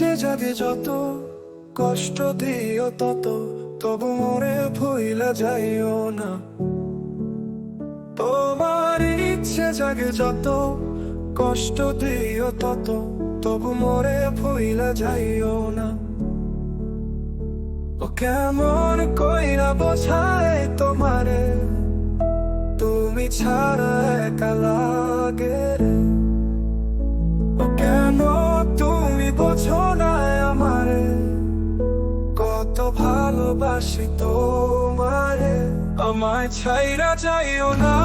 জাগে যত কষ্ট দিও তত, তবু মরে ভুইলা যাইও না। তোমার ইচ্ছে জাগে যত কষ্ট দিও তত, তবু মরে ভুইলা যাইও না। ও কেমন কইরা বোঝায় তোমারে, তুমি ছাড়া একা লাগে। ভালোবাসি তোমারে। আমায় ছাইরা যাইও না।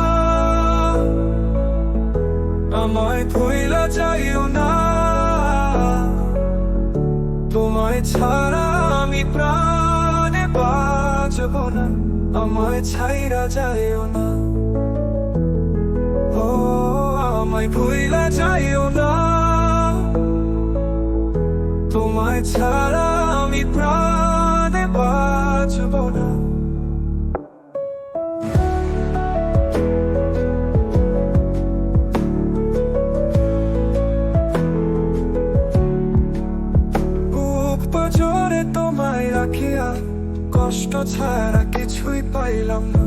আমায় ভুইলা যাইও না। তোমায় ছাড়া আমি প্রাণে বাঁচব না। আমায় ছাইরা যাইও না। ও, আমায় ভুইলা যাইও না। তোমায় ছাড়া আমি প্রাণে না। বুক তোমায় রাখিয়া কষ্ট ছাড়া কিছুই পাইলাম না।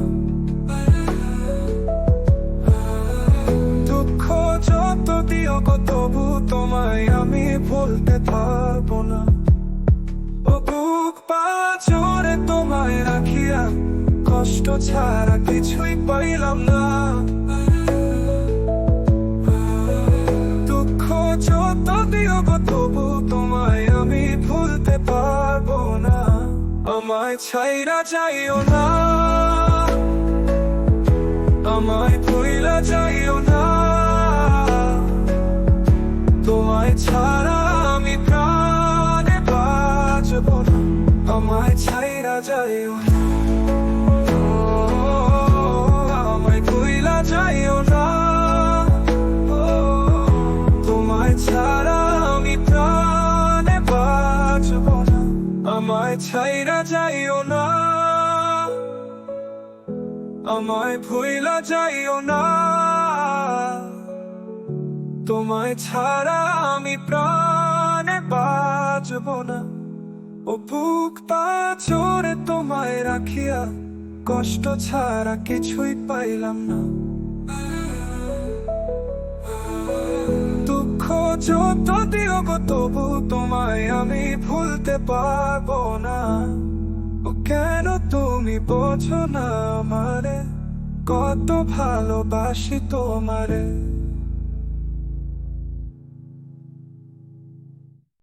দুঃখ যত তবু তোমায় আমি বলতে পারব না। তোমায় রাখিয়া কষ্ট ছাড়া কিছুই পাইলাম না। দুঃখ যত দিও তবু তোমায় আমি ভুলতে পারব না। আমায় ছাইরা যাইও না। আমায় ভুইলা যাইও ছাইরা যাইও না। আমায় ভুইলা যাইও না। তোমায় ছাড়া আমি প্রাণে বাঁচব না। ও বুক পাচরে তোমায় রাখিয়া কষ্ট ছাড়া কিছুই পাইলাম না। দুঃখ যত গো তবু তোমায় আমি ভুলতে পারব না। কেন তুমি বোঝো না আমারে? কত ভালোবাসি তোমারে।